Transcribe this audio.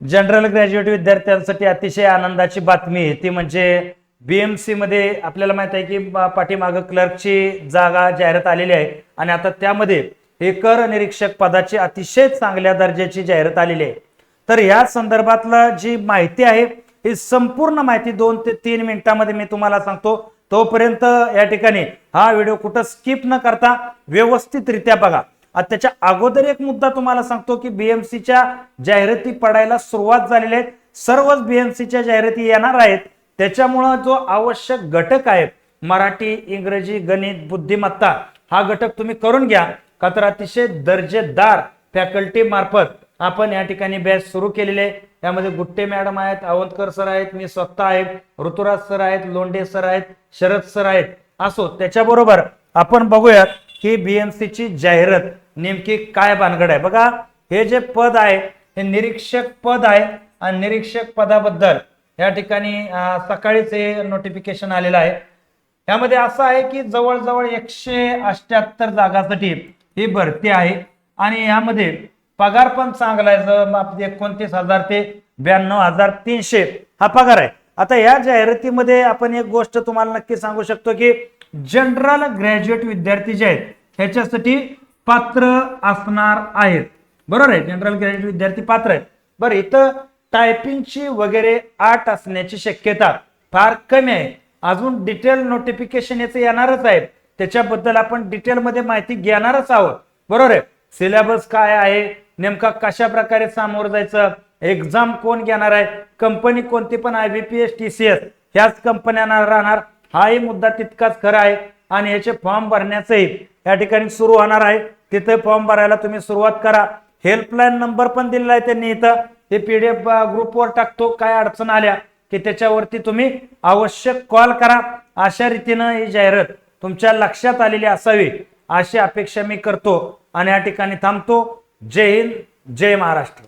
General graduate विद्यार्थ्यांसाठी अतिशय आनंदाची बातमी आहे. ती म्हणजे बीएमसी मध्ये आपल्याला माहीत आहे की पाठीमागं क्लर्कची जागा जाहिरात आलेली आहे. आणि आता त्यामध्ये हे कर निरीक्षक पदाची अतिशय चांगल्या दर्जाची जाहिरात आलेली आहे. तर या संदर्भातला जी माहिती आहे ही संपूर्ण माहिती दोन ते तीन मिनिटांमध्ये मी तुम्हाला सांगतो. तोपर्यंत या ठिकाणी हा व्हिडिओ कुठं स्किप न करता व्यवस्थितरित्या बघा. आता त्याच्या अगोदर एक मुद्दा तुम्हाला सांगतो की बीएमसीच्या जाहिराती पडायला सुरुवात झालेली आहे. सर्वच बीएमसीच्या जाहिराती येणार आहेत. त्याच्यामुळं जो आवश्यक घटक आहे मराठी इंग्रजी गणित बुद्धिमत्ता हा घटक तुम्ही करून घ्या. का तर अतिशय दर्जेदार फॅकल्टी मार्फत आपण या ठिकाणी बॅच सुरू केलेले आहे. त्यामध्ये गुट्टे मॅडम आहेत आवतकर सर आहेत मी स्वतः आहे ऋतुराज सर आहेत लोंढे सर आहेत शरद सर आहेत. असो त्याच्याबरोबर आपण बघूयात की बीएमसीची जाहिरात नेमकी काय भानगड आहे? बघा हे जे पद आहे हे निरीक्षक पद आहे आणि निरीक्षक पदाबद्दल या ठिकाणी सकाळीच हे नोटिफिकेशन आलेलं आहे. यामध्ये असं आहे की जवळजवळ एकशे अष्ट्याहत्तर जागासाठी ही भरती आहे आणि यामध्ये पगार पण चांगला आहे. जर आप- एकोणतीस हजार ते ब्याण्णव हजार तीनशे हा पगार आहे. आता या जाहिरातीमध्ये आपण एक गोष्ट तुम्हाला नक्की सांगू शकतो की जनरल ग्रॅज्युएट विद्यार्थी जे आहेत ह्याच्यासाठी पात्र असणार आहेत. बरोबर आहे? जनरल ग्रॅज्युएट विद्यार्थी पात्र आहेत. बरं इथं टायपिंगची वगैरे आठ असण्याची शक्यता फार कमी आहे. अजून डिटेल नोटिफिकेशन याचं येणारच आहे. त्याच्याबद्दल आपण डिटेलमध्ये माहिती घेणारच आहोत. बरोबर आहे? सिलेबस काय आहे? नेमका कशा प्रकारे सामोरं जायचं? एक्झाम कोण घेणार आहे? कंपनी कोणती पण I B P S T C S ह्याच कंपन्यांना राहणार. हाही मुद्दा तितकाच खरा आहे. आणि याचे फॉर्म भरण्याचंही या ठिकाणी सुरू होणार आहे. तिथे फॉर्म भरायला तुम्ही सुरुवात करा. हेल्पलाईन नंबर पण दिलेला आहे त्यांनी इथं. ते पीडीएफ ग्रुपवर टाकतो. काय अडचण आल्या की त्याच्यावरती तुम्ही आवश्यक कॉल करा. अशा रीतीनं ही जाहिरात तुमच्या लक्षात आलेली असावी अशी अपेक्षा मी करतो. आणि या ठिकाणी थांबतो. जय हिंद जय महाराष्ट्र.